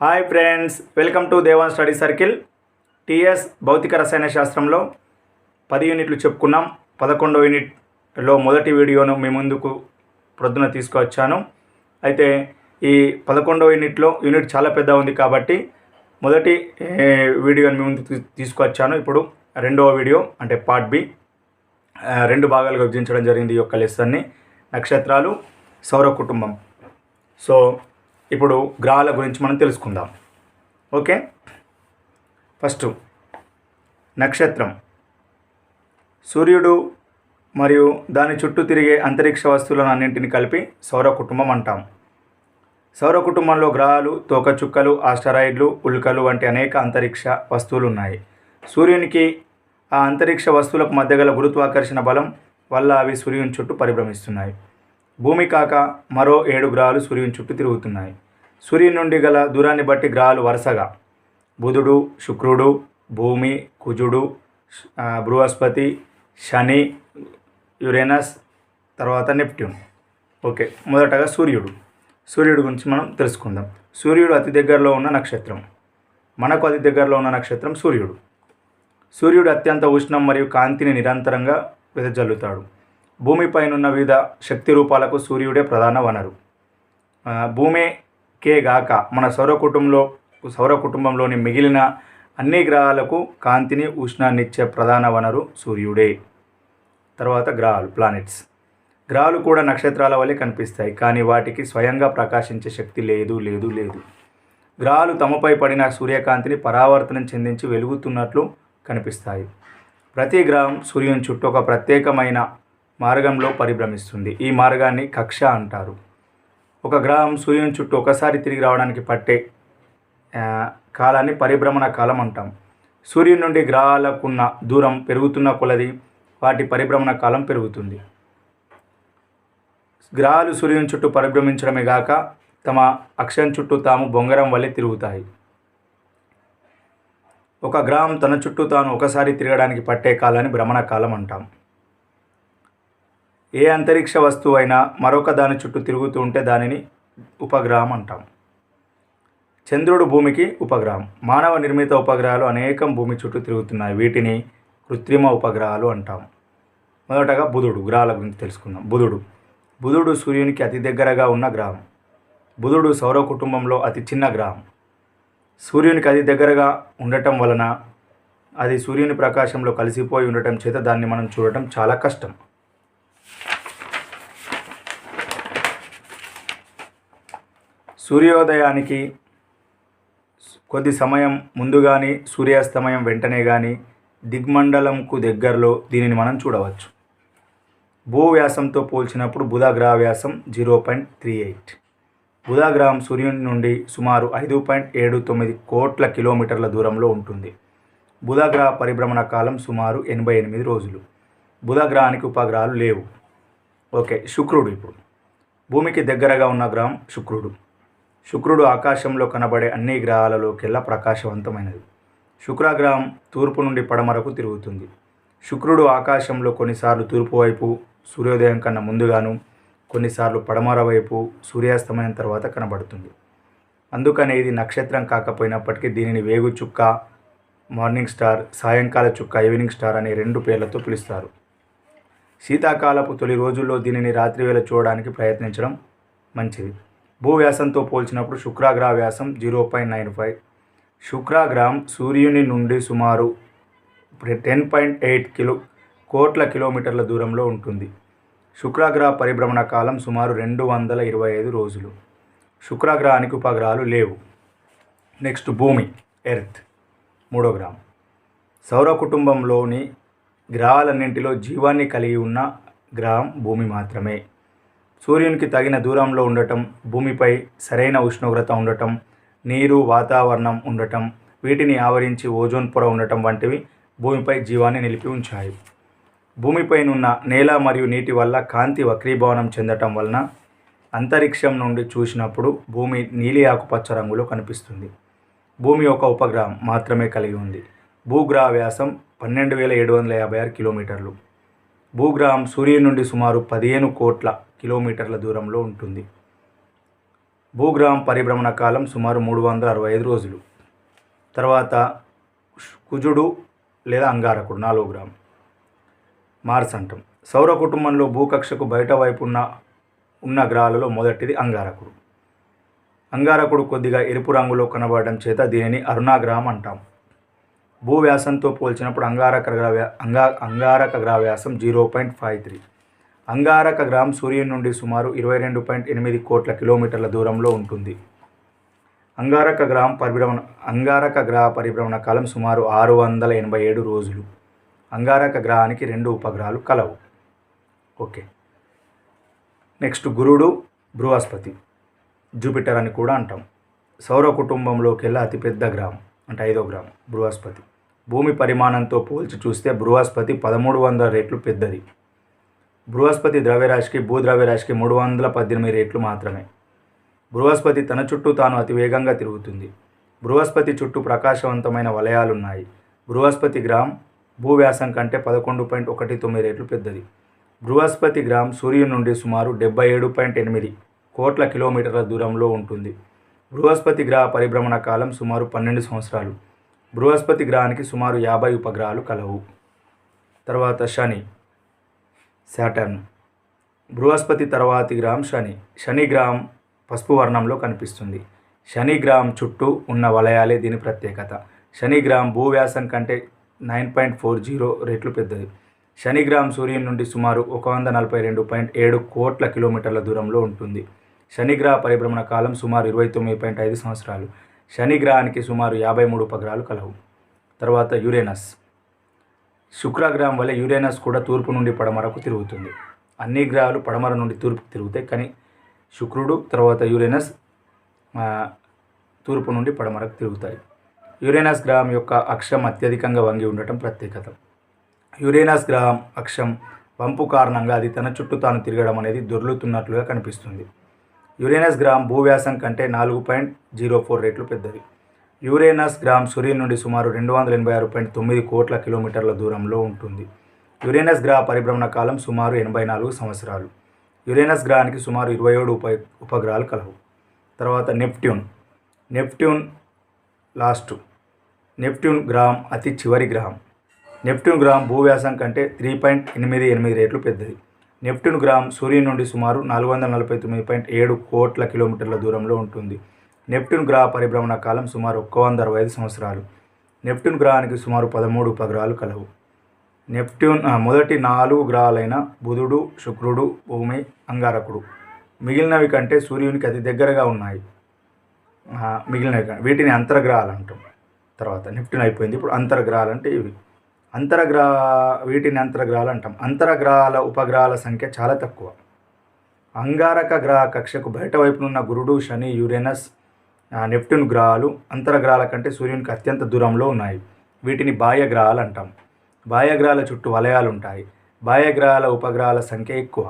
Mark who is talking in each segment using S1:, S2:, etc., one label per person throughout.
S1: Hi friends welcome to Devan study circle. TS భౌతిక రసాయన శాస్త్రంలో పది యూనిట్లు చెప్పుకున్నాం. పదకొండవ యూనిట్లో మొదటి వీడియోను మీ ముందుకు ప్రొద్దున తీసుకువచ్చాను. అయితే ఈ పదకొండవ యూనిట్లో యూనిట్ చాలా పెద్ద ఉంది కాబట్టి మొదటి వీడియోని మీ ముందు తీసుకువచ్చాను. ఇప్పుడు రెండవ వీడియో అంటే పార్ట్ బి. రెండు భాగాలుగా విభజించడం జరిగింది ఈ యొక్క లెసన్ని. నక్షత్రాలు సౌర కుటుంబం. సో ఇప్పుడు గ్రహాల గురించి మనం తెలుసుకుందాం. ఓకే? ఫస్ట్ నక్షత్రం. సూర్యుడు మరియు దాని చుట్టూ తిరిగే అంతరిక్ష వస్తువులను అన్నింటిని కలిపి సౌర కుటుంబం అంటాం. సౌర కుటుంబంలో గ్రహాలు తోకచుక్కలు ఆస్టరాయిడ్లు ఉల్కలు వంటి అనేక అంతరిక్ష వస్తువులు ఉన్నాయి సూర్యునికి ఆ అంతరిక్ష వస్తువులకు మధ్య గల గురుత్వాకర్షణ బలం వల్ల అవి సూర్యుని చుట్టూ పరిభ్రమిస్తున్నాయి. భూమి కాక మరో ఏడు గ్రహాలు సూర్యుని చుట్టూ తిరుగుతున్నాయి. సూర్యుని నుండి గల దూరాన్ని బట్టి గ్రహాలు వరుసగా. బుధుడు శుక్రుడు భూమి కుజుడు బృహస్పతి శని యురేనస్ తర్వాత నెప్ట్యూన్. ఓకే మొదటగా సూర్యుడు. సూర్యుడు గురించి మనం తెలుసుకుందాం. సూర్యుడు అతి దగ్గరలో ఉన్న నక్షత్రం. మనకు అతి దగ్గరలో ఉన్న నక్షత్రం సూర్యుడు. సూర్యుడు అత్యంత ఉష్ణం మరియు కాంతిని నిరంతరంగా వెదజల్లుతాడు. భూమిపైనున్న వివిధ శక్తి రూపాలకు సూర్యుడే ప్రధాన వనరు. భూమికే గాక. మన సౌర కుటుంబంలో సౌర కుటుంబంలోని మిగిలిన అన్ని గ్రహాలకు కాంతిని ఉష్ణాన్ని ఇచ్చే ప్రధాన వనరు సూర్యుడే. తర్వాత గ్రహాలు ప్లానెట్స్ గ్రహాలు కూడా నక్షత్రాల వలె కనిపిస్తాయి కానీ వాటికి స్వయంగా ప్రకాశించే శక్తి లేదు లేదు లేదు. గ్రహాలు తమపై పడిన సూర్యకాంతిని పరావర్తనం చెందించి వెలుగుతున్నట్లు కనిపిస్తాయి. ప్రతి గ్రహం సూర్యుని చుట్టూ ఒక ప్రత్యేకమైన మార్గంలో పరిభ్రమిస్తుంది. ఈ మార్గాన్ని కక్ష అంటారు. ఒక గ్రహం సూర్యుని చుట్టూ ఒకసారి తిరిగి రావడానికి పట్టే కాలాన్ని పరిభ్రమణ కాలం అంటాం. సూర్యుని నుండి గ్రహాలకున్న దూరం పెరుగుతున్న కొలది వాటి పరిభ్రమణ కాలం పెరుగుతుంది. గ్రహాలు సూర్యుని చుట్టూ పరిభ్రమించడమే గాక తమ అక్షం చుట్టూ తాము బొంగరం వల్లే తిరుగుతాయి. ఒక గ్రహం తన చుట్టూ తాను ఒకసారి తిరగడానికి పట్టే కాలాన్ని భ్రమణ కాలం అంటాం. ఏ అంతరిక్ష వస్తువు అయినా మరొక దాని చుట్టూ తిరుగుతూ ఉంటే దానిని ఉపగ్రహం అంటాం. చంద్రుడు భూమికి ఉపగ్రహం. మానవ నిర్మిత ఉపగ్రహాలు అనేకం భూమి చుట్టూ తిరుగుతున్నాయి. వీటిని కృత్రిమ ఉపగ్రహాలు అంటాం. మొదటగా బుధుడు గ్రహాల గురించి తెలుసుకుందాం. బుధుడు. బుధుడు సూర్యునికి అతి దగ్గరగా ఉన్న గ్రహం. బుధుడు సౌర కుటుంబంలో అతి చిన్న గ్రహం. సూర్యునికి అతి దగ్గరగా ఉండటం వలన అది సూర్యుని ప్రకాశంలో కలిసిపోయి ఉండటం చేత దాన్ని మనం చూడటం చాలా కష్టం. సూర్యోదయానికి కొద్ది సమయం ముందు కానీ సూర్యాస్తమయం వెంటనే కానీ దిగ్మండలంకు దగ్గరలో దీనిని మనం చూడవచ్చు. భూ వ్యాసంతో పోల్చినప్పుడు బుధాగ్రహ వ్యాసం జీరో పాయింట్ త్రీ ఎయిట్. బుధాగ్రహం సూర్యుని నుండి సుమారు ఐదు పాయింట్ ఏడు తొమ్మిది కోట్ల కిలోమీటర్ల దూరంలో ఉంటుంది. బుధాగ్రహ పరిభ్రమణ కాలం సుమారు ఎనభై ఎనిమిది రోజులు. బుధగ్రహానికి ఉపగ్రహాలు లేవు. ఓకే శుక్రుడు ఇప్పుడు. భూమికి దగ్గరగా ఉన్న గ్రహం శుక్రుడు. శుక్రుడు ఆకాశంలో కనబడే అన్ని గ్రహాలలోకెల్లా ప్రకాశవంతమైనది. శుక్రగ్రహం తూర్పు నుండి పడమరకు తిరుగుతుంది. శుక్రుడు ఆకాశంలో కొన్నిసార్లు తూర్పు వైపు సూర్యోదయం కన్నా ముందుగాను కొన్నిసార్లు పడమర వైపు సూర్యాస్తమయం తర్వాత కనబడుతుంది. అందుకనే ఇది నక్షత్రం కాకపోయినప్పటికీ దీనిని వేగు చుక్క మార్నింగ్ స్టార్ సాయంకాల చుక్క ఈవినింగ్ స్టార్ అనే రెండు పేర్లతో పిలుస్తారు. శీతాకాలపు తొలి రోజుల్లో దీనిని రాత్రివేళ చూడడానికి ప్రయత్నించడం మంచిది. భూవ్యాసంతో పోల్చినప్పుడు శుక్రాగ్రహ వ్యాసం జీరో పాయింట్ నైన్ ఫైవ్. శుక్రాగ్రహం సూర్యుని నుండి సుమారు టెన్ పాయింట్ ఎయిట్ కిలో కోట్ల కిలోమీటర్ల దూరంలో ఉంటుంది. శుక్రాగ్రహ పరిభ్రమణ కాలం సుమారు రెండు వందల ఇరవై ఐదు రోజులు. శుక్రగ్రహానికి ఉపగ్రహాలు లేవు. నెక్స్ట్ భూమి ఎర్త్ మూడో గ్రహం. సౌర కుటుంబంలోని గ్రహాలన్నింటిలో జీవాన్ని కలిగి ఉన్న గ్రహం భూమి మాత్రమే. సూర్యునికి తగిన దూరంలో ఉండటం భూమిపై సరైన ఉష్ణోగ్రత ఉండటం నీరు వాతావరణం ఉండటం వీటిని ఆవరించి ఓజోన్ పొర ఉండటం వంటివి భూమిపై జీవాన్ని నిలిపి ఉంచాయి. భూమిపైనున్న నేల మరియు నీటి వల్ల కాంతి వక్రీభవనం చెందటం వలన అంతరిక్షం నుండి చూసినప్పుడు భూమి నీలి ఆకుపచ్చ రంగులో కనిపిస్తుంది. భూమి ఒక ఉపగ్రహం మాత్రమే కలిగి ఉంది. భూగ్రహ వ్యాసం పన్నెండు వేల ఏడు వందల యాభై ఆరు కిలోమీటర్లు. భూగ్రహం సూర్యుని నుండి సుమారు పదిహేను కోట్ల కిలోమీటర్ల దూరంలో ఉంటుంది. భూగ్రహం పరిభ్రమణ కాలం సుమారు మూడు వందల అరవై ఐదు రోజులు. తర్వాత కుజుడు లేదా అంగారకుడు నాలుగు గ్రహం. మార్స్ అంటాం. సౌర కుటుంబంలో భూకక్షకు బయట వైపు ఉన్న ఉన్న గ్రహాలలో మొదటిది అంగారకుడు. అంగారకుడు కొద్దిగా ఎరుపు రంగులో కనబడడం చేత దీనిని అరుణాగ్రహం అంటాం. భూవ్యాసంతో పోల్చినప్పుడు అంగారక గ్రహ అంగా అంగారక గ్రహ వ్యాసం జీరో పాయింట్ ఫైవ్ త్రీ. అంగారక గ్రహం సూర్యుని నుండి సుమారు ఇరవై రెండు పాయింట్ ఎనిమిది కోట్ల కిలోమీటర్ల దూరంలో ఉంటుంది. అంగారక గ్రహం పరిభ్రమణ అంగారక గ్రహ పరిభ్రమణ కాలం సుమారు ఆరు వందల ఎనభై ఏడు రోజులు. అంగారక గ్రహానికి రెండు ఉపగ్రహాలు కలవు. ఓకే. నెక్స్ట్ గురుడు బృహస్పతి. జూపిటర్ అని కూడా అంటాం. సౌర కుటుంబంలోకి వెళ్ళి అతిపెద్ద గ్రహం అంటే ఐదో గ్రహం బృహస్పతి. భూమి పరిమాణంతో పోల్చి చూస్తే బృహస్పతి పదమూడు వందల రెట్లు పెద్దది. బృహస్పతి ద్రవ్యరాశికి భూద్రవ్యరాశికి మూడు వందల పద్దెనిమిది రెట్లు మాత్రమే. బృహస్పతి తన చుట్టూ తాను అతి వేగంగా తిరుగుతుంది. బృహస్పతి చుట్టూ ప్రకాశవంతమైన వలయాలున్నాయి. బృహస్పతి గ్రామ్ భూవ్యాసం కంటే పదకొండు పాయింట్ ఒకటి తొమ్మిది రెట్లు పెద్దది. బృహస్పతి గ్రహం సూర్యుని నుండి సుమారు డెబ్బై ఏడు పాయింట్ ఎనిమిది కోట్ల కిలోమీటర్ల దూరంలో ఉంటుంది. బృహస్పతి గ్రహ పరిభ్రమణ కాలం సుమారు పన్నెండు సంవత్సరాలు. బృహస్పతి గ్రహానికి సుమారు యాభై ఉపగ్రహాలు కలవు. తర్వాత శని శాటర్న్ బృహస్పతి తర్వాతి గ్రహం శని. శని గ్రహం పసుపు వర్ణంలో కనిపిస్తుంది. శని గ్రహం చుట్టూ ఉన్న వలయాలే దీని ప్రత్యేకత. శని గ్రహం భూవ్యాసం కంటే నైన్ పాయింట్ ఫోర్ జీరో రెట్లు పెద్దది. శని గ్రహం సూర్యుని నుండి సుమారు ఒక వంద నలభై రెండు పాయింట్ ఏడు కోట్ల కిలోమీటర్ల దూరంలో ఉంటుంది. శని గ్రహ పరిభ్రమణ కాలం సుమారు ఇరవై తొమ్మిది పాయింట్ ఐదు సంవత్సరాలు. శని గ్రహానికి సుమారు యాభై మూడు ఉపగ్రహాలు కలవు. తర్వాత యురేనస్. శుక్రగ్రహం వల్ల యురేనస్ కూడా తూర్పు నుండి పడమరకు తిరుగుతుంది. అన్ని గ్రహాలు పడమర నుండి తూర్పుకు తిరుగుతాయి. కానీ శుక్రుడు తర్వాత యురేనస్ తూర్పు నుండి పడమరకు తిరుగుతాయి. యురేనస్ గ్రహం యొక్క అక్షం అత్యధికంగా వంగి ఉండటం ప్రత్యేకత. యురేనస్ గ్రహం అక్షం వంపు కారణంగా అది తన చుట్టూ తాను తిరగడం అనేది దొర్లుతున్నట్లుగా కనిపిస్తుంది. యురేనస్ గ్రామ్ భూవ్యాసం కంటే నాలుగు పాయింట్ జీరో ఫోర్ రెట్లు పెద్దది. యురేనస్ గ్రామ్ సూర్యుని నుండి సుమారు రెండు వందల ఎనభై ఆరు పాయింట్ తొమ్మిది కోట్ల కిలోమీటర్ల దూరంలో ఉంటుంది. యురేనస్ గ్రహ పరిభ్రమణ కాలం సుమారు ఎనభై నాలుగు సంవత్సరాలు. యురేనస్ గ్రహానికి సుమారు ఇరవై ఏడు ఉప ఉపగ్రహాలు కలవు. తర్వాత నెప్ట్యూన్. Neptune last. నెప్ట్యూన్ గ్రహం అతి చివరి గ్రహం. నెప్ట్యూన్ గ్రహం భూవ్యాసం కంటే త్రీ పాయింట్ ఎనిమిది ఎనిమిది రేట్లు పెద్దది. నెప్ట్యూన్ గ్రహం సూర్యుని నుండి సుమారు నాలుగు వందల నలభై తొమ్మిది పాయింట్ ఏడు కోట్ల కిలోమీటర్ల దూరంలో ఉంటుంది. నెప్ట్యూన్ గ్రహ పరిభ్రమణ కాలం సుమారు ఒక్క వంద అరవై ఐదు సంవత్సరాలు. నెప్ట్యూన్ గ్రహానికి సుమారు పదమూడు ఉపగ్రహాలు కలవు. నెప్ట్యూన్ మొదటి నాలుగు గ్రహాలైన బుధుడు శుక్రుడు భూమి అంగారకుడు. మిగిలినవి కంటే సూర్యునికి అతి దగ్గరగా ఉన్నాయి. మిగిలినవి వీటిని అంతర్గ్రహాలు అంటాం. తర్వాత నెప్ట్యూన్ అయిపోయింది. ఇప్పుడు అంతర్గ్రహాలు అంటే ఇవి. అంతరగ్రహ వీటిని అంతర్గ్రహాలు అంటాం. అంతరగ్రహాల ఉపగ్రహాల సంఖ్య చాలా తక్కువ. అంగారక గ్రహ కక్షకు బయట వైపునున్న గురుడు శని యురేనస్ ఆ, నెప్ట్యూన్ గ్రహాలు అంతరగ్రహాల కంటే సూర్యునికి అత్యంత దూరంలో ఉన్నాయి. వీటిని బాహ్య గ్రహాలు అంటాం. బాహ్య గ్రహాల చుట్టూ వలయాలు ఉంటాయి. బాహ్య గ్రహాల ఉపగ్రహాల సంఖ్య ఎక్కువ.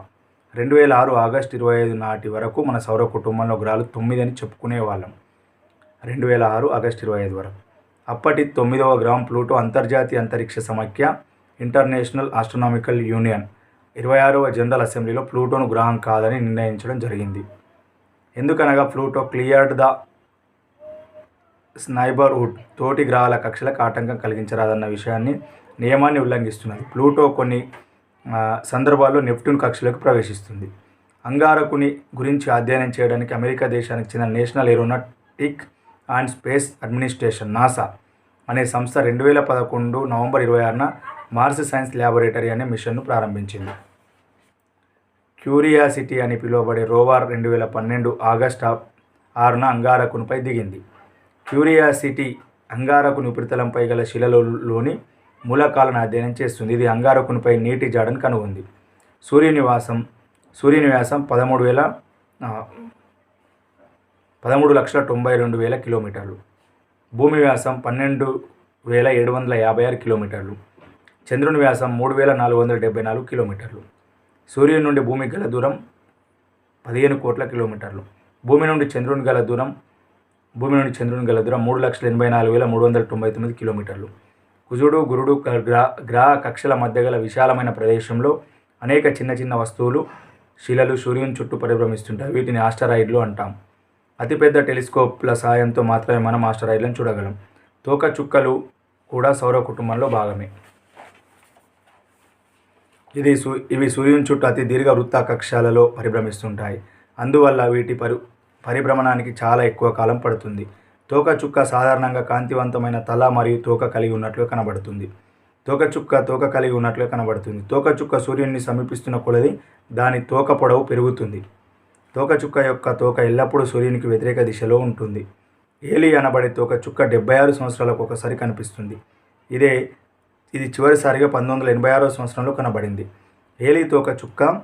S1: రెండు వేల ఆరు ఆగస్టు ఇరవై ఐదు నాటి వరకు మన సౌర కుటుంబంలో గ్రహాలు తొమ్మిది అని చెప్పుకునే వాళ్ళం రెండు వేల ఆరు ఆగస్టు ఇరవై ఐదు వరకు. అప్పటి తొమ్మిదవ గ్రామ్ ప్లూటో అంతర్జాతీయ అంతరిక్ష సమాఖ్య ఇంటర్నేషనల్ ఆస్ట్రోనామికల్ యూనియన్. ఇరవై ఆరవ జనరల్ అసెంబ్లీలో ప్లూటోను గ్రహం కాదని నిర్ణయించడం జరిగింది. ఎందుకనగా ప్లూటో క్లియర్డ్ ద స్నైబర్హుడ్ తోటి గ్రహాల కక్షలకు ఆటంకం కలిగించరాదన్న విషయాన్ని నియమాన్ని ఉల్లంఘిస్తున్నది. ప్లూటో కొన్ని సందర్భాల్లో నెప్ట్యూన్ కక్షలకు ప్రవేశిస్తుంది. అంగారకుని గురించి అధ్యయనం చేయడానికి అమెరికా దేశానికి చెందిన national aeronautic and space administration NASA అనే సంస్థ రెండు వేల పదకొండు నవంబర్ ఇరవై ఆరున మార్స్ సైన్స్ ల్యాబొరేటరీ అనే మిషన్ను ప్రారంభించింది. క్యూరియాసిటీ అని పిలువబడే రోవర్ రెండు వేల పన్నెండు ఆగస్ట్ ఆరున అంగారకునిపై దిగింది. క్యూరియాసిటీ అంగారకుని ఉపరితలంపై గల శిలలోని మూలకాలను అధ్యయనం చేస్తుంది. ఇది అంగారకునిపై నీటి జాడను కనుగొంది. సూర్యనివాసం సూర్యనివాసం పదమూడు వేల పదమూడు లక్షల తొంభై రెండు వేల కిలోమీటర్లు. భూమి వ్యాసం పన్నెండు వేల ఏడు వందల యాభై ఆరు కిలోమీటర్లు. చంద్రుని వ్యాసం మూడు వేల నాలుగు వందల డెబ్బై నాలుగు కిలోమీటర్లు. సూర్యుని నుండి భూమికి గల దూరం పదిహేను కోట్ల కిలోమీటర్లు. భూమి నుండి చంద్రుని గల దూరం భూమి నుండి చంద్రుని గల దూరం మూడు లక్షల ఎనభై నాలుగు వేల మూడు వందల తొంభై తొమ్మిది కిలోమీటర్లు. కుజుడు గురుడు గ్రహ గ్రహ కక్షల మధ్య గల విశాలమైన ప్రదేశంలో అనేక చిన్న చిన్న వస్తువులు శిలలు సూర్యుని చుట్టూ పరిభ్రమిస్తుంటాయి. వీటిని ఆస్టరాయిడ్లు అంటాం. అతిపెద్ద టెలిస్కోప్ల సాయంతో మాత్రమే మనం ఆస్ట్రాయిడ్లను చూడగలం. తోక చుక్కలు కూడా సౌర కుటుంబంలో భాగమే. ఇది సూ ఇవి సూర్యుని చుట్టూ అతి దీర్ఘ వృత్త కక్షాలలో పరిభ్రమిస్తుంటాయి. అందువల్ల వీటి పరి పరిభ్రమణానికి చాలా ఎక్కువ కాలం పడుతుంది. తోక చుక్క సాధారణంగా కాంతివంతమైన తల మరియు తోక కలిగి ఉన్నట్లుగా కనబడుతుంది. తోక చుక్క తోక కలిగి ఉన్నట్లుగా కనబడుతుంది. తోక చుక్క సూర్యుడిని సమీపిస్తున్న కొలది దాని తోక పొడవు పెరుగుతుంది. తోకచుక్క యొక్క తోక ఎల్లప్పుడూ సూర్యునికి వ్యతిరేక దిశలో ఉంటుంది. ఏలి అనబడే తోకచుక్క డెబ్బై ఆరు సంవత్సరాలకు ఒకసారి కనిపిస్తుంది. ఇదే ఇది చివరిసారిగా పంతొమ్మిది వందల ఎనభై ఆరో సంవత్సరంలో కనబడింది. ఏలి తోక చుక్క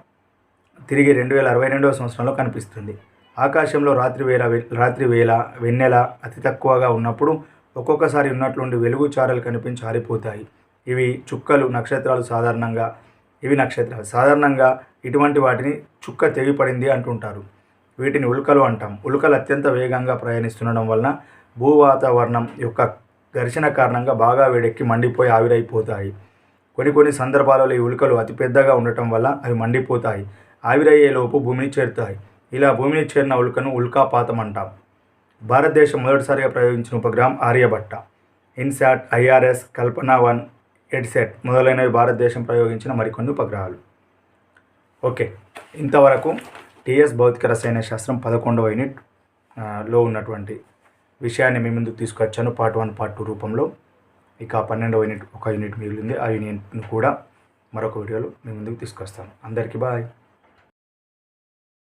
S1: తిరిగి రెండు వేల అరవై రెండవ సంవత్సరంలో కనిపిస్తుంది. ఆకాశంలో రాత్రి వేళ రాత్రి వేళ వెన్నెల అతి తక్కువగా ఉన్నప్పుడు ఒక్కొక్కసారి ఉన్నట్లుండి వెలుగు చారలు కనిపించి ఆరిపోతాయి. ఇవి చుక్కలు నక్షత్రాలు సాధారణంగా ఇవి నక్షత్రాలు. సాధారణంగా ఇటువంటి వాటిని చుక్క తెగిపడింది అంటుంటారు. వీటిని ఉల్కలు అంటాం. ఉల్కలు అత్యంత వేగంగా ప్రయాణిస్తుండడం వలన భూ వాతావరణం యొక్క ఘర్షణ కారణంగా బాగా వేడెక్కి మండిపోయి ఆవిరైపోతాయి. కొన్ని కొన్ని సందర్భాలలో ఈ ఉల్కలు అతి పెద్దగా ఉండటం వల్ల అవి మండిపోతాయి. ఆవిరయ్యేలోపు భూమిని చేరుతాయి. ఇలా భూమిని చేరిన ఉల్కను ఉల్కాపాతం అంటాం. భారతదేశం మొదటిసారిగా ప్రయోగించిన ఉపగ్రహం ఆర్యభట్ట. ఇన్సాట్ ఐఆర్ఎస్ కల్పన వన్ ఎడ్సెట్ మొదలైనవి భారతదేశం ప్రయోగించిన మరికొన్ని ఉపగ్రహాలు. ఓకే ఇంతవరకు టిఎస్ భౌతిక రసాయన శాస్త్రం పదకొండవ యూనిట్లో ఉన్నటువంటి విషయాన్ని మీ ముందుకు తీసుకొచ్చాను పార్ట్ వన్ పార్ట్ టూ రూపంలో. ఇక పన్నెండవ యూనిట్ ఒక యూనిట్ మిగిలింది ఆ యూనిట్ను కూడా మరొక వీడియోలో మీ ముందుకు తీసుకొస్తాను. అందరికీ బాయ్.